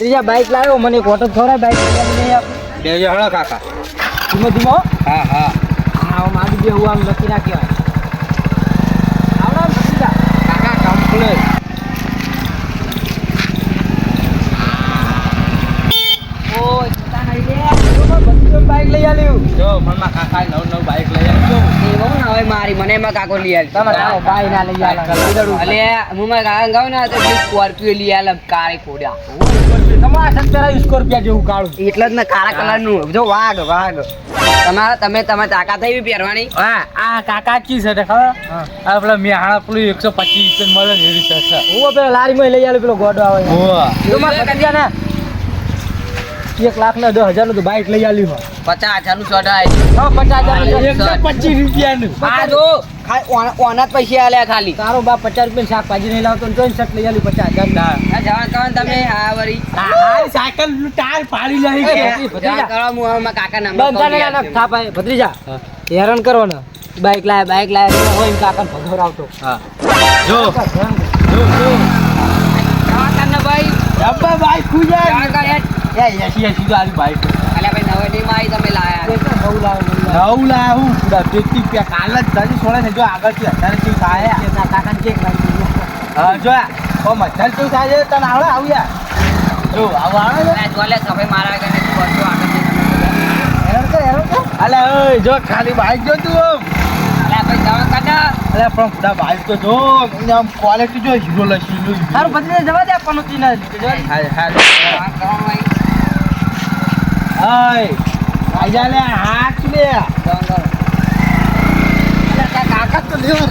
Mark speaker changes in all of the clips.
Speaker 1: ત્રીજા બાઇક લાવ્યો મને એક ઓટો ખવડાય આપે
Speaker 2: બે હળો કાકા.
Speaker 1: ધીમો ધીમો.
Speaker 2: હા હા.
Speaker 1: હા મારી બે હું આમ લખી નાખ્યો આવડો.
Speaker 2: કાકા કમ્પ્લેટ
Speaker 1: ઓય, ચિંતા નહીં લે. બરોબર, બધું બાઈક લઈ આલ્યું.
Speaker 2: જો મનમાં કાકા નવ નવ બાઈક લઈ
Speaker 3: એવો ના હોય મારી મને એમાં કાકો લઈ આલ.
Speaker 1: તમે બાઈ ના લઈ આલો.
Speaker 3: અલે હું મારા કાકા ગાવ ને તો સ્કોર્પિયો લઈ આલ કાળે કોડ્યા
Speaker 1: તમારા સત્તર સ્કોર્પિયા જેવું કાળું.
Speaker 3: એટલે જ ને કાળા કલરનું જો વાઘ વાઘ. તમારા તમે તમે કાકા થઈ પહેરવાની.
Speaker 2: હા આ કાકા કી છે ખબર? આ પેલા મેહાણા પેલું એકસો પચીસ મળે ને એવી છે
Speaker 1: હું પેલા લારીમાં લઈ આલ્યું પેલો ગોડો આવે. ને એક લાખ ને દસ હજારનું બાઈક લઈ આલ્યું હોય.
Speaker 3: પચાસ હજારનું ચડાય
Speaker 1: પચાસ હજાર
Speaker 2: પચીસ રૂપિયાનું.
Speaker 3: ઓન- પૈસા આલ્યા ખાલી.
Speaker 1: તારો બાપ પચાસ રૂપિયા શાકભાજી નહીં લાવતો ને જોઈને શર્ટ લઈ આલ્યું પચાસ હજાર
Speaker 3: તમે આ વરી
Speaker 2: સાયકલ ટાયર ફાડી લઈ
Speaker 3: કાકા નંબર
Speaker 1: બંધ
Speaker 3: કહું
Speaker 1: કરે
Speaker 3: યાર.
Speaker 1: ના થાપ આય ભત્રીજા હેરાન કરો ને. બાઈક લાય બાઈક લાયા હોય કાકા ભગોર આવતો.
Speaker 2: જો. જો જો.
Speaker 3: ભાઈ.
Speaker 2: ડબ્બા ખુજાય. એસી એસી તો આલી બાઈક
Speaker 3: અલ્યા ભાઈ નવે માં આવી તમે લાયા
Speaker 1: બહુ લાવે લાવે.
Speaker 2: નવ લા હું બેટી રૂપિયા કાલ જ તારી સોળે ને જો આગળથી અત્યારે શું થાય
Speaker 1: ના કેક લાવી દીધું.
Speaker 2: હા જો ઓ મચ્છર કેવું થાય છે તને આવડે આવ્યા જો આવું આવે ને
Speaker 3: અલ્યા જોલે સફાઈ મારા આગળ નથી પડતો આગળ બધા.
Speaker 2: અલે ઓય જો ખાલી બાઈક જો તું
Speaker 3: અલ્યા ભાઈ જવા કર ને.
Speaker 2: પણ પૂરા બાઈક તો જો આમ ક્વોલિટી જો હીરો લસી હીરો
Speaker 1: તારું ભત્રીજા જવા દે લીધે જવા દે.
Speaker 2: હા હા
Speaker 3: કરવાનું.
Speaker 2: હાય આજા લે હાથ લે.
Speaker 1: અલા, કાકા તો લેવા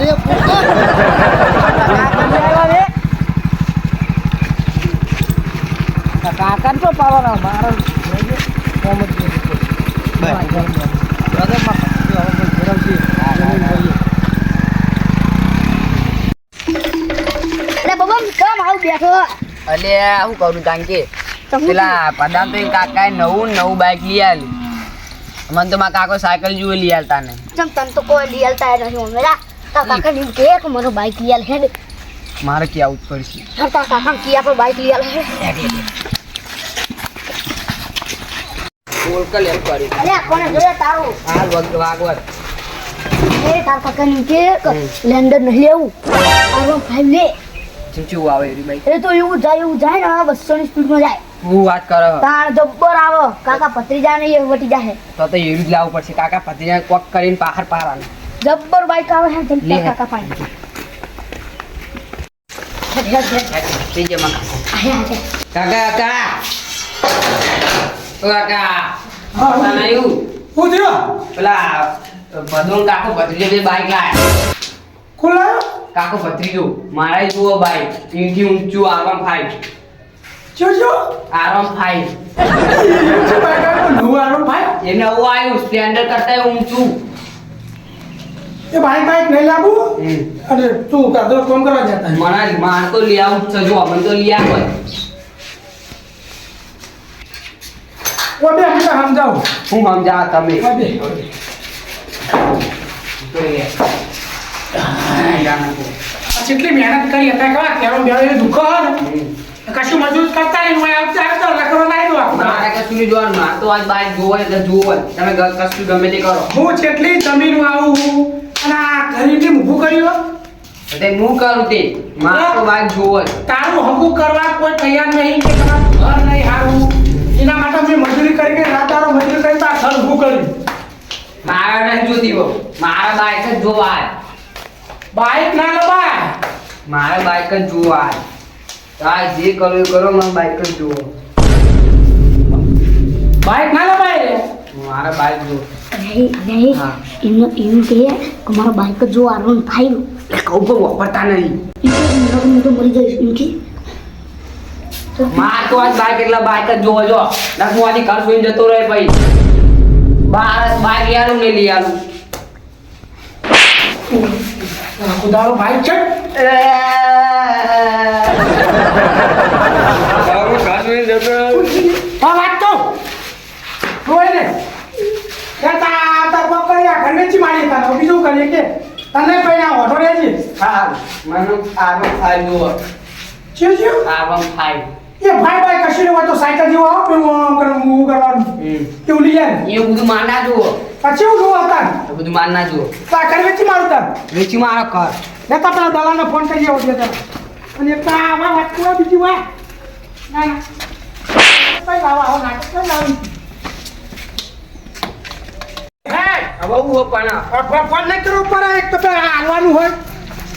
Speaker 1: રે. કાકા તો પાવર મારો
Speaker 4: બેઠો?
Speaker 3: અલ્યા હું કરું કારણ કે પેલા પદાન તો કાકાએ નવું નવું બાઈક લઈ આલી મને તો મારા કાકો સાયકલ જુએ લઈ આલતા ને.
Speaker 4: ચમ તન તો કોઈ લીયલતા નથી મેરા તા કાકા ની કે કે મારો બાઈક લીયાલ હે
Speaker 3: મારે કે આવું પડશે?
Speaker 4: હર તા કાકા કી આપણો બાઈક લીયાલ હે
Speaker 3: ઓળકલ એમ કરી.
Speaker 4: અરે કોને જોયા તારું?
Speaker 3: આ વગ વાગવત.
Speaker 4: એ તાર કાકા ને કે લેન્ડર નહીં લેવું. આરો ફાઈવ લે.
Speaker 3: આવે
Speaker 4: એ તો એવું જાય એવું જાય ને બસો ની સ્પીડ જાય.
Speaker 3: હું વાત કરો.
Speaker 4: તાણ જબ્બર આવો. કાકા ભત્રીજા ને વટી જાય
Speaker 3: તો તો એવી જ લાવવું પડશે. કાકા પતિને કોક કરીને પાખર પારાને
Speaker 4: જબ્બર બાઈક આવે હે જમ કાકા પાણી
Speaker 3: કાકા કાકા. ઓ કાકા.
Speaker 5: હું. થયો?
Speaker 3: પેલા ભદુન કાકો ભત્રીજો બે બાઈક લાયા
Speaker 5: ખુલ્લા
Speaker 3: કાકો ભત્રીજો મારા જુઓ બાઈક. ઊંચું આરામ ફાઈવ
Speaker 5: જો
Speaker 3: આરામ ફાઈવ
Speaker 5: જે બાઈકનું આરો ભાઈ
Speaker 3: એને નવું આવ્યું સ્પ્લેન્ડર કરતા ઊંચું
Speaker 5: એ બાઈક બાઈક નહીં લાવું. અરે તું કાદો કોમ કરવા જતા હે.
Speaker 3: મને માર તો લઈ આવું છે જો અમને તો લઈ આવો.
Speaker 5: ઓ બે હું સમજાવું.
Speaker 3: હું સમજા તમે.
Speaker 5: કેટલી મહેનત કરી હતા કેવા કેવા બે દુખો ને. કશું મજૂર કરતા નહીં હું આવતા આવતો લખરો નાઈ દો આપણે
Speaker 3: મારે કશું નહીં જોવાનું મારે તો આજ બાઈક જોવો એટલે જોવો. તમે કશું ગમે તે કરો.
Speaker 5: હું જેટલી જમીન આવું અને આ ગરીબી ઊભું કર્યો
Speaker 3: તે હું કરું તે. મારે તો બાઈક જોવો
Speaker 5: તારું હકું કરવા કોઈ તૈયાર નહીં કે તમારું ઘર નહીં હારું એના માટે મેં મજૂરી કરી કે રાત મજૂરી કરી તો આ ઘર ઊભું કર્યું
Speaker 3: મારે નથી જોતી બહુ. મારા બાઈક જ જોવા
Speaker 5: બાઈક ના લવાય.
Speaker 3: મારે બાઈક જ જોવા આજ. તારે જે કરવું એ કરો મારે બાઈક જ જોવો
Speaker 5: બાઈક ના લવાય રે?
Speaker 3: મારે બાઈક જો
Speaker 4: નહીં નહીં
Speaker 3: હા.
Speaker 4: એમને એવું કહે કે મારો બાઈક જ જો આરો ફાઈવ
Speaker 3: કહું પણ વાપરતા નહીં.
Speaker 4: હું તો મરી જઈશ એમ કે.
Speaker 3: માર તો આજ બાઈક એટલે બાઈક જ જોવો જો. નક આની ઘર સુઈને જતો રહે ભાઈ. બાર બાઈક લઈ નહીં લઈ આલું.
Speaker 5: ખુદારો બાઈક છે? હા વાત તો ને. તા તા પગ કર્યા ઘરને ચી મારી તાનો બીજું કરીએ કે તને પૈણા ઓઢો રહેજી
Speaker 3: હા મને આરવન ફાઈવ જોવો
Speaker 5: છે છે
Speaker 3: ફાઈવ
Speaker 5: એ ભાઈ ભાઈ કશું હોય તો સાયકલ જેવો આવો પેલું આમ કરવાનું ઊભું કરવાનું. લઈ જાય
Speaker 3: એ બધું માર ના જુઓ.
Speaker 5: પછી હું જોઉં હતા
Speaker 3: બધું માર ના જુઓ.
Speaker 5: તા આ વેચી મારું તાર.
Speaker 3: વેચી મારો કર
Speaker 5: લેતા પેલા દલાલને ફોન કરી આવો જણા. અને એક આવા વાત કરવા બીજી વાત ના ના. કઈ લાવા આવો નાટક કઈ લાવી હે!
Speaker 3: હવે હું પણ
Speaker 5: ફોન- નહીં કરવો પડે એક તો હાલવાનું હોય.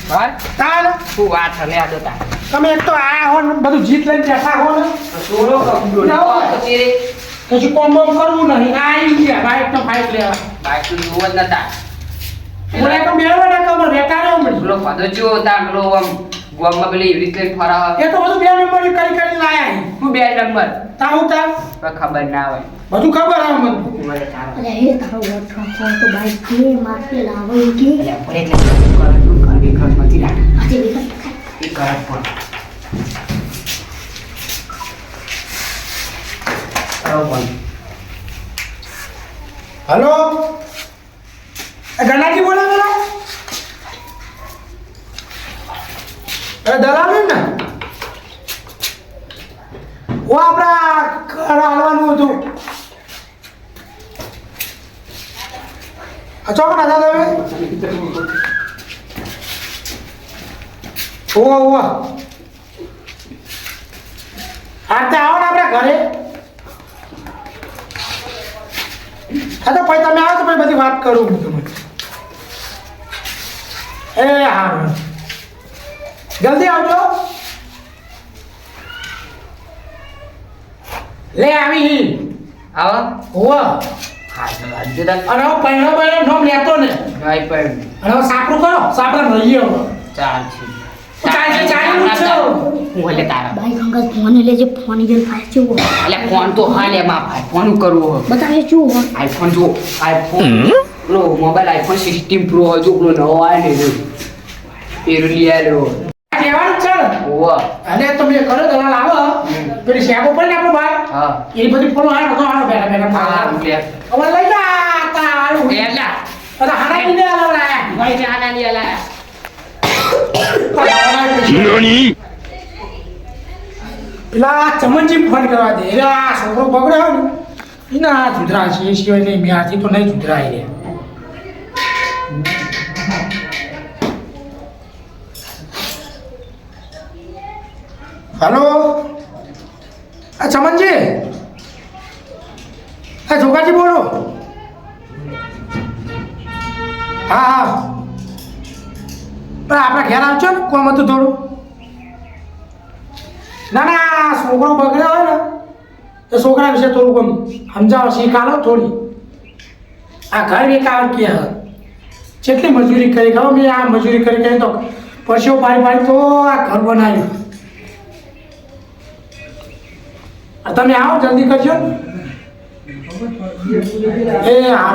Speaker 3: ભાઈ
Speaker 5: તાર
Speaker 3: શું વાત હલે આ તો તાર
Speaker 5: તમે એક તો આયા હો ને બધું જીત લઈને બેઠા હો ને.
Speaker 3: તો તેરે
Speaker 5: કશું કોમ બોમ કરવું નહીં. આ આવી ગયા બાઈક તો બાઈક લેવા.
Speaker 3: બાઈક તો જોવા જ નતા.
Speaker 5: મને તો મેળવે ના કમર રેકારો મને
Speaker 3: પેલો પદો હતા પેલો આમ ગોમમાં પેલી એવી રીતે ફરા
Speaker 5: એ તો બધું બે નંબર કરી કરી લાયા
Speaker 3: હું. બે નંબર
Speaker 5: તા હું તાર
Speaker 3: પણ ખબર ના હોય.
Speaker 5: બધું ખબર આવે મને.
Speaker 4: અરે એ તારો વોટ ફોન તો બાઈક કે મારતે લાવો કે.
Speaker 3: એટલે એટલે કરે? તું ઘર
Speaker 4: આજે
Speaker 3: કરે પણ.
Speaker 5: હલો એ ગણાજી બોલે પેલા એ દલાલ ને? ઓ આપણા ઘર હાલવાનું હતું. ચોકના દાદા હવે ઓવા ઓવા હા તે આવો ને આપણે ઘરે. હા તો પછી તમે આવો તો પછી બધી વાત કરું હું એ હા જલ્દી આવજો. લે આવી. હી
Speaker 3: આવો
Speaker 5: હોવા
Speaker 3: હા
Speaker 5: અને પહેલો પહેલો નોમ લેતો ને.
Speaker 3: પણ
Speaker 5: અને સાપરું કરો. સાપરા રહીએ હવે
Speaker 3: ચાલ છે
Speaker 5: ચાલુ
Speaker 3: હું એટલે તારા
Speaker 4: ભાઈ અંગલ ફોન લેજે ફોન ગેલ ફાય છે
Speaker 3: એટલે ફોન તો હા લે માં ભાઈ ફોન કરવો
Speaker 4: બતાવે શું
Speaker 3: આઈફોન જો આઈફોન લો મોબાઈલ આઈફોન સિક્સટીન પ્રો હજુ પેલો નવો આવે ને એ લઈ આવ્યો
Speaker 5: કહેવાનું છે. અને તમે કરો દલાલ આવો. પેલી શેકો પડે આપણો ભાઈ એ બધી ફોલો હાડો તો હાડો બેઠા બેઠા
Speaker 3: હા
Speaker 5: મારા
Speaker 3: એટલે
Speaker 5: હવે લઈ જા તા હાડું
Speaker 3: એટલે
Speaker 5: અરે
Speaker 3: ભાઈ ને આલા
Speaker 5: પેલા ચમનજી ફોન કરવા દે. આ છોકરો બગડ્યો ને એના છે. એ સિવાય નહીં મેં તો નહીં જ હલો? આ ચમનજી? હા જોગાજી બોલો. હા હા. પણ આપણા ઘેર આવજો ને, કોમ હતું થોડું. ના ના છોકરો બગડ્યો હોય ને એ છોકરા વિશે થોડું કોમ સમજાવો, શીખાડો થોડી. આ ઘર વેકાવટ કે હ જેટલી મજૂરી કરી ખાવ મેં આ મજૂરી કરી કરી તો પરસેવો પાડી પાડી તો આ ઘર બનાવ્યું. તમે આવો જલ્દી કરજો. એ હા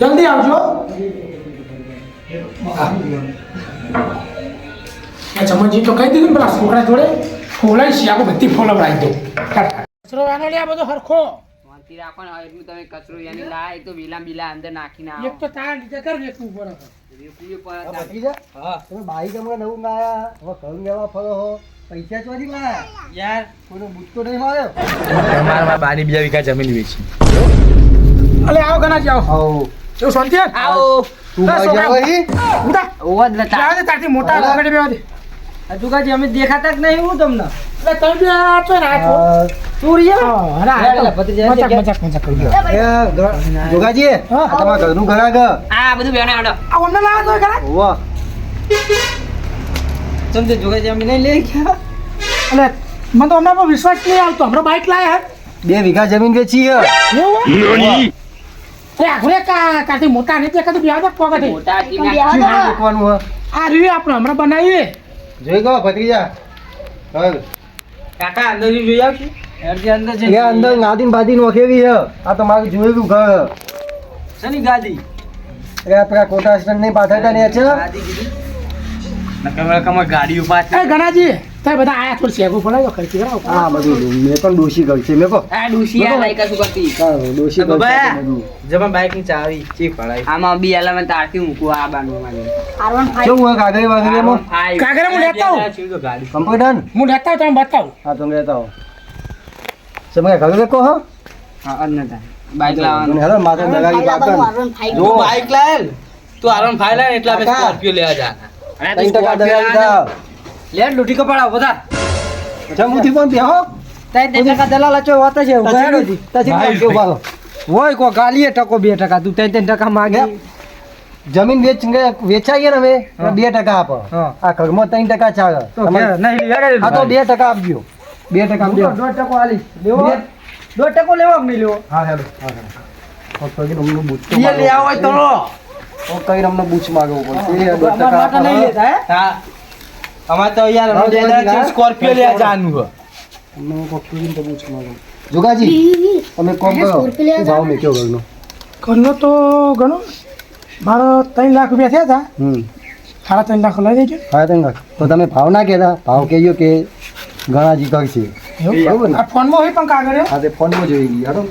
Speaker 5: જલ્દી આવજો. હા. આ તો કહી દીધું ને પેલા છોકરા જોડે ફોલાઈ છે આખું બધી ફોલવડાવી દઉં. કચરો વાનોડી બધો હરખો.
Speaker 3: શાંતિ રાખો ને એટલું તમે કચરો યાની લાય તો વિલા બિલા અંદર નાખી ના
Speaker 5: એક તો તારા નીચે કર વેચવું ઉપર
Speaker 3: રેકુએ પર.
Speaker 6: ભત્રીજા તમે બાઈક હમણાં નવું લાયા હવે ઘઉં લેવા ફરો હો. પૈસા ચોરી લાયા યાર કોઈનો બુટકો નહીં માર્યો
Speaker 2: અમારા બારી બીજા વીઘા જમીન વેચી.
Speaker 5: અલે આવો ઘણા જાવ
Speaker 6: આવો.
Speaker 5: એવું શાંતિ
Speaker 3: આવો.
Speaker 6: તું. જાવ અહીં?
Speaker 5: ઉડા
Speaker 3: ઓવા જ નતા
Speaker 5: જાઓ તારથી મોટા લગડે બેવા દે.
Speaker 2: હજુકાજી અમે દેખાતા જ નહીં હું તમને.
Speaker 5: એટલે તમે બે આ હા, તો
Speaker 2: ભત્રીજા,
Speaker 5: મજાક મજાક મજાક કરી દો.
Speaker 6: એ ઘર- જોગાજી
Speaker 5: હા.
Speaker 6: આ તમારા ઘરનું ઘર આગળ.
Speaker 3: આ બધું બેને આવડો.
Speaker 5: આ અમને લાવો તો ખરા
Speaker 6: હોવા.
Speaker 2: સમજે જોગાજી અમે નહીં લઈ ગયા.
Speaker 5: એટલે મને તો હમણાં પર વિશ્વાસ નહીં આવતો. હમણાં બાઇક લાયા હે.
Speaker 6: બે વીઘા જમીન વેચી હે.
Speaker 5: એવું આખરે એ કા કાથી મોટા નહીં ત્યાં કદી દે પોગટે
Speaker 3: મોટા.
Speaker 6: મૂકવાનું હે.
Speaker 5: આ રહ્યું આપણે હમણાં બનાવીએ.
Speaker 6: જોઈ ગયો ભત્રીજા?
Speaker 2: કાકા અંદર જોઈ આવશું અંદર
Speaker 6: અંદર નાદીન બાદીન વખેવી હે. આ તો મારું જોયેલું ઘર હે.
Speaker 2: ગાદી?
Speaker 6: એ આ કોટા સ્ટેન્ડ નહીં પાછળ ને છે
Speaker 2: ગાડી
Speaker 5: ઊભા ગણાજી તો બધા આયા થોડું શેગું પડે ખર્ચી કરાવો
Speaker 6: હા બધું મેં પણ ડોશી કરી છે મેં કહો.
Speaker 3: આ ડુસિયા શું કરતી?
Speaker 6: ડોશી કરી
Speaker 2: જમા બાઈકની ચાવી ચી પડાય.
Speaker 3: આમાં બી એલા તારથી મૂકું આ બાંધવા માટે.
Speaker 4: આરવન ફાઈવ
Speaker 6: કેવું હોય કાગળ વાગળીમાં
Speaker 5: કાગરે હું લેતા આવું.
Speaker 6: કમ્પ્યુટર
Speaker 5: હું લેતા આવું તમે બતાવું.
Speaker 6: હા તમે લેતા હો તમે ઘરે વેકો હો?
Speaker 3: હા અન્ન બાઈક લાવવાનું.
Speaker 6: હેલો માથે દગાડી પાકન
Speaker 2: જો બાઈક લાયેલ તું આરામ ફાઈ લાય એટલે આપણે સ્કોર્પિયો લેવા જા.
Speaker 3: અરે
Speaker 6: ત્રણ ટકા
Speaker 3: Scorpio
Speaker 6: દગાડી
Speaker 2: લે લૂટી કપાડા બધા.
Speaker 6: જમુથી પણ બેહો
Speaker 2: ત્રણ ટકા દલાલ અચો વાત છે
Speaker 6: તજી તજી
Speaker 2: ભાઈ,
Speaker 6: કેવું ભાગો
Speaker 2: હોય કો ગાલીએ ટકો બે ટકા તું ત્રણ ત્રણ ટકા માગે.
Speaker 6: જમીન વેચ વેચાઈએ ને હવે બે ટકા આપો. આ ઘરમાં ત્રણ ટકા ચાલે.
Speaker 2: તો
Speaker 6: બે ટકા આપજો. બે ટકા આપજો.
Speaker 2: દોઢ ટકો આલી લેવો? દોઢ ટકો નહીં
Speaker 6: હા હેલો. હા હેલો. તો તો કઈ રમનો બૂચ માગવું પડશે?
Speaker 2: નહીં લેતા હે? હા. અમાર તો યાર સ્કોર્પિયો લેવા જવાનું છે.
Speaker 6: અમે કોક કરીને તો બૂચ માગવું? જોગાજી તમે કોમ કરો.
Speaker 4: સ્કોર્પિયો મે
Speaker 6: કયો ભાવ ઘરનો?
Speaker 5: ઘરનો તો ઘણો. મારો ત્રણ લાખ રૂપિયા થયા હતા.
Speaker 6: હમ.
Speaker 5: સાડા ત્રણ લાખ લઈ દેજો
Speaker 6: ત્રણ લાખ. તો તમે ભાવ ના કહેતા. ભાવ કહેજો કે ગણાજી જી છે. બરોબર ને?
Speaker 5: આ ફોનમાં હોય પણ કાગળ
Speaker 6: હા તે ફોનમાં જોઈ ગઈ હાલો.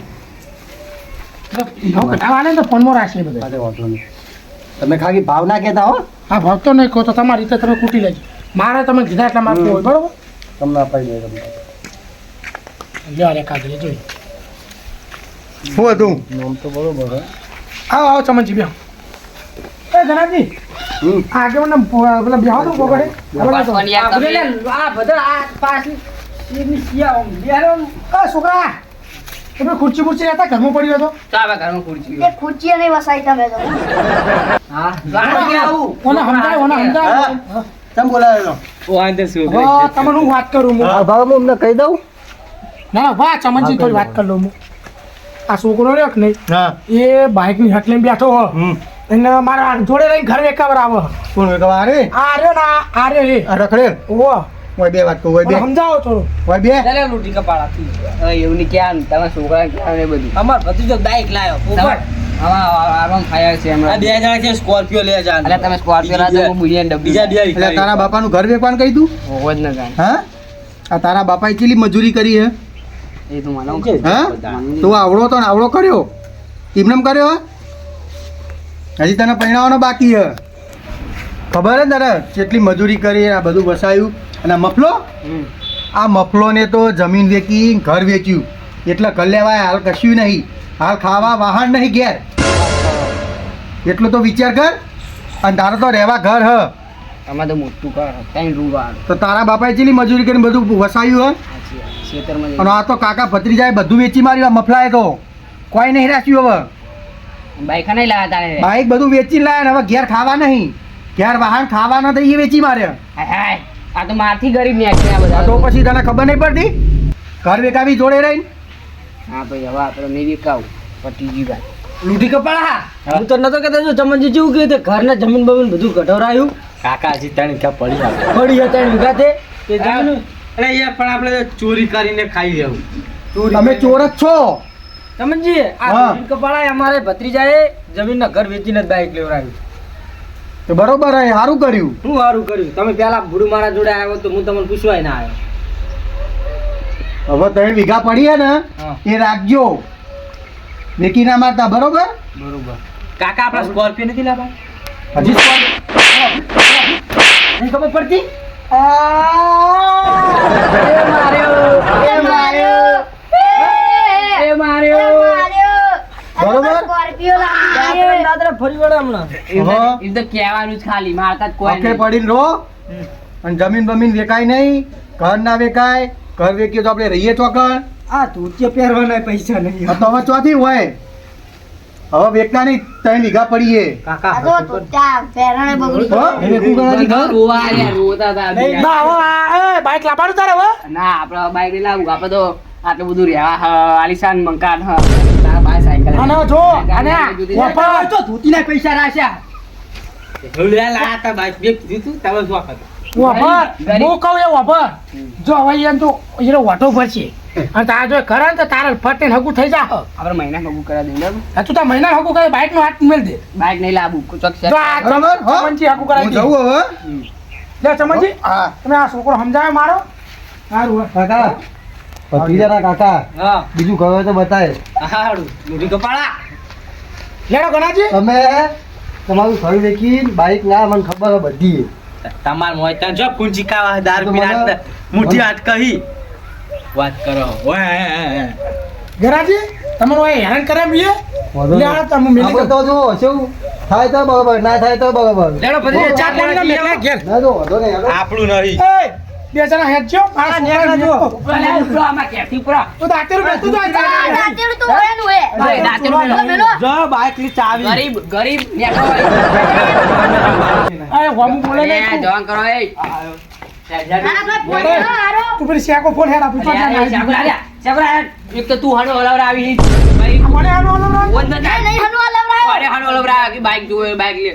Speaker 5: ભાવ ઘટાડવા ને તો ફોનમાં રાખીએ બધા.
Speaker 6: વાંધો નહીં. તમે ખાલી ભાવના કહેતા હો.
Speaker 5: હા ભાવ તો નહીં કહો તો તમારી રીતે તમે કૂટી લેજો. મારે તમે કીધા એટલા મારતું હોય બરોબર?
Speaker 6: તમને અપાઈ દે તમને.
Speaker 5: લ્યો રે કાગળ જોઈ.
Speaker 6: શું હતું? નામ તો બરોબર
Speaker 5: આવો આવો ચમનજી બેહો. એ
Speaker 6: જનાજી
Speaker 5: આગે આગળ મને પેલા બેહો તો
Speaker 3: તમે
Speaker 2: આ બધા આ
Speaker 5: પાછી છોકરા તમે ખુરચી ખુરચી રહેતા ઘરમાં પડ્યો હતો
Speaker 3: ચાવે ઘરમાં ખુરચી
Speaker 4: એ ખુરચી નહીં વસાઈ તમે તો.
Speaker 3: હા
Speaker 5: ઓને સમજાય ઓને સમજાય.
Speaker 6: તમ બોલાયો
Speaker 2: ઓ આંતે શું
Speaker 5: હવે તમને હું વાત કરું હું
Speaker 6: ભાવ હું કહી દઉં?
Speaker 5: ના ના વાહ ચમનજી થોડી વાત કરી લઉં હું. આ છોકરો રહ્યો કે નહીં?
Speaker 6: હા.
Speaker 5: એ બાઇકની હટ લઈને બેઠો હો.
Speaker 6: એને
Speaker 5: અને મારા જોડે રહીને ઘર વેકાવર આવો.
Speaker 6: કોણ વેકવા આરે
Speaker 5: આ ના ને આ- આ રહ્યો એ.
Speaker 6: આ રખડેલ?
Speaker 5: ઓહો
Speaker 6: બે વાત કહું ઓય બે
Speaker 5: સમજાવો થોડું.
Speaker 6: ઓય બે?
Speaker 2: ચાલે લૂટી કપાળ
Speaker 3: આપી એવું નહીં ક્યાં તમે છોકરા ક્યાં ને બધું.
Speaker 2: અમાર ભતીજો બાઈક લાયો
Speaker 3: એટલે
Speaker 6: તારા બાપાનું ઘર વેકવાનું કહી તું
Speaker 3: ન કાંઈ.
Speaker 6: હા? આ તારા બાપાએ કેટલી મજૂરી કરી હે?
Speaker 3: એ તો મને હું
Speaker 2: છે.
Speaker 6: હા? તું આવડો તો ને આવડો કર્યો? એમનેમ કર્યો હે? હજી તને પહેણાવવાનો બાકી હે. ખબર હે તારે કેટલી મજૂરી કરી આ બધું વસાયું? અને મફલો? આ મફલોને તો જમીન વેચી ઘર વેચ્યું. એટલે ઘર લેવાય હાલ કશું નહીં. હાલ ખાવા વાહન નહીં ઘેર. એટલો તો વિચાર કર. અને તારે તો રહેવા ઘર હ.
Speaker 3: આમાં તો મોટું ઘર ત્રણ રૂ
Speaker 6: તો તારા બાપાએ ચેલી મજૂરી કરીને બધું વસાયું હ? અને આ તો કાકા ભત્રીજાએ બધું વેચી માર્યું આ મફલાએ તો. કોઈ નહીં રાખ્યું હવે.
Speaker 3: બાઈક નહીં લાવ્યા તારે?
Speaker 6: બાઈક બધું વેચી લાયા ને હવે ઘેર ખાવા નહીં. ઘેર વાહન ખાવા તો એ વેચી માર્યા.
Speaker 3: હાય. આ તો મારથી ગરીબ ને આ
Speaker 6: આ
Speaker 3: બધા
Speaker 6: તો પછી તને ખબર નહીં પડતી? ઘર વેકાવી જોડે રહીને?
Speaker 3: હા ભાઈ હવે આપણે નહીં વિકાવું. પટીજી ભાઈ
Speaker 2: લૂટી કપાળા? હું. તો નતો કહેતો છું ચમનજી જેવું કે તે ઘરના જમીન બમીન બધું કઢવરાયું કાકા હજી ત્રણ વીઘા પડી જાય પડી ગયા ત્રણ વીઘા તે. તે જમીન અરે યાર પણ આપણે ચોરી કરીને ખાઈ લેવું.
Speaker 6: તમે ચોર જ છો.
Speaker 2: ચમનજી આ. જમીન કપાડા અમારે ભત્રીજાએ જમીનના ઘર વેચીને જ બાઈક લેવડાવ્યું.
Speaker 6: તો બરોબર હે સારું કર્યું.
Speaker 2: શું સારું કર્યું? તમે પેલા ભૂડું મારા જોડે આવ્યો તો હું તમને પૂછવાય ના આવ્યો.
Speaker 6: હવે તમે વીઘા પડી હે ને એ રાખજો. વેકી ના મારતા બરોબર?
Speaker 2: બરોબર. કાકા આપણા સ્કોર્પિયો નથી લાવવા
Speaker 6: હજી
Speaker 2: સ્કોર્પિયો ખબર પડતી?
Speaker 4: એ માર્યો એ
Speaker 3: એ માર્યો.
Speaker 4: માર્યો.
Speaker 2: દાદરા ફરી વળે હમણાં.
Speaker 3: એ તો-
Speaker 6: હા.
Speaker 3: એ તો કહેવાનું જ ખાલી મારતા કોઈ
Speaker 6: આખે પડીને રહો. અને જમીન બમીન વેકાય નહીં. ઘર ના વેકાય. ઘર વેક્યું તો આપણે રહીએ ચોકણ
Speaker 2: આ ધોતિયો પહેરવાના પૈસા નહીં.
Speaker 6: તો હવે ચોથી હોય. હવે વેકતા નહીં ત્રણ વીઘા પડીએ.
Speaker 2: કાકા.
Speaker 4: આ તો ત્યાં પેરણે બગડી
Speaker 6: હો?
Speaker 4: ગયું.
Speaker 6: એ વેકવું કરાવી ઘર?
Speaker 3: રોવા આવ્યા, રોતા હતા
Speaker 5: ના હવે એ બાઇક લાવવાનું તારે હવે
Speaker 3: ના આપણે બાઈક લાવું. આપણે તો આટલું બધું રહેવા હ, આલિશાન મકાન હ. તારા સાયકલ
Speaker 5: જો અને વપા
Speaker 2: તો ધોતીના પૈસા રાખ્યા. હેવલિયા લાતા બાઈક બે કીધું તમે શું વખત?
Speaker 5: વપર હું કહું એ વપર જો હવે એમ તો એને વાટો ભરશે. અને તારા જો કરે ને તો તારે ફટ હગું થઈ જા
Speaker 3: આપણે મહિના ભેગું કરાવી દઈએ બરાબર
Speaker 5: તું તાર મહિના હગું કરે બાઇક નો હાથ મેળ દે.
Speaker 3: બાઈક નહીં લાવવું ચોક છે
Speaker 6: બરાબર
Speaker 5: ચમનજી હગું કરાવી દે.
Speaker 6: હવે.
Speaker 5: લે ચમનજી તમે આ છોકરો સમજાવે મારો? સારું
Speaker 6: ભત્રીજાના કાકા.
Speaker 2: હા.
Speaker 6: બીજું ઘર તો બતાય.
Speaker 2: હાડું કપાળા.
Speaker 5: લેડો ગણાજી.
Speaker 6: તમે તમારું ઘર દેખી બાઈક ના મને ખબર બધી.
Speaker 2: તમાર મોય ત્યાં જો કુંજી કાવા દાર પીને મોટી વાત કહી. વાત કરો. ઓય
Speaker 5: ગરાજી તમને ઓય હેરાન કરે એમ છીએ
Speaker 6: વાંધો
Speaker 5: લે આ તમે મેલી
Speaker 6: તો જો શું? થાય તો બરોબર ના થાય તો બરોબર.
Speaker 2: લેડો પછી ચા
Speaker 5: ચાર મેલે ઘેર?
Speaker 6: ના જો વધો નહીં.
Speaker 2: આપણું નહીં.
Speaker 5: એ બે જણા હેડજો મારા છોકરા જો.
Speaker 3: ઉપર આમાં ક્યાંથી ઉપર.
Speaker 5: તો દાંતેરું જાય
Speaker 4: આ દાંતેડું તો હોયનું હે.
Speaker 3: ભાઈ, દાંતેડું મેલો.
Speaker 2: જો બાઈકની ચાવી.
Speaker 3: ગરીબ ગરીબ નેકો.
Speaker 5: અરે હોમું બોલે ને
Speaker 3: જવાન કરો એ.
Speaker 5: તું પેલી શેકો ફોન હેડ આપું
Speaker 3: તો તું હાડો હાડો બાઈક જોવે બાઈક લે.